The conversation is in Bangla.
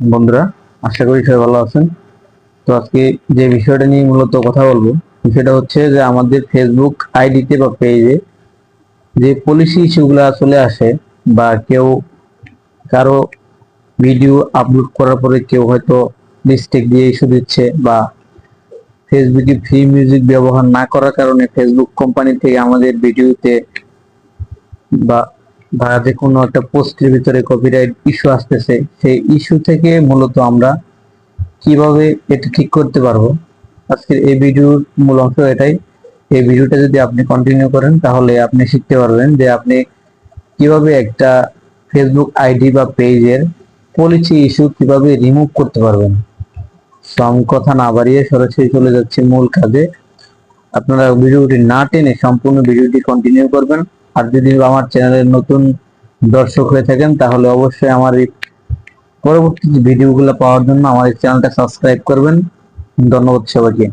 বন্ধুরা, আশা করি সবাই ভালো আছেন। তো আজকে যে বিষয়টা নিয়ে মূলত কথা বলব সেটা হচ্ছে যে আমাদের ফেসবুক আইডিতে বা পেজে যে পলিসি ইস্যুগুলো আসলে আসে বা কেউ কারও ভিডিও আপলোড করার পরে কেউ হয়তো মিস্টেক দিয়ে ইস্যু দিচ্ছে বা ফেসবুকে ফ্রি মিউজিক ব্যবহার না করার কারণে ফেসবুক কোম্পানি থেকে আমাদের ভিডিওতে বা বা যে কোনো একটা পোস্টের ভিতরে কপিরাইট ইস্যু আসতেছে, সেই ইস্যু থেকে মূলত আমরা কীভাবে এটা ঠিক করতে পারব? আজকের এই ভিডিওর মূল অংশ এটাই। এই ভিডিওটা যদি আপনি কন্টিনিউ করেন, তাহলে আপনি শিখতে পারবেন যে আপনি কীভাবে একটা ফেসবুক আইডি বা পেজের পলিসি ইস্যু কীভাবে রিমুভ করতে পারবেন। আমি কথা না বাড়িয়ে সরাসরি চলে যাচ্ছে মূল কাজে। আপনারা ভিডিওটি না টেনে সম্পূর্ণ ভিডিওটি কন্টিনিউ করবেন। আর যদি আমার চ্যানেলের নতুন দর্শক হয়ে থাকেন, তাহলে অবশ্যই আমার এই পরবর্তী ভিডিওগুলো পাওয়ার জন্য আমার এই চ্যানেলটা সাবস্ক্রাইব করবেন। ধন্যবাদ সবাইকে।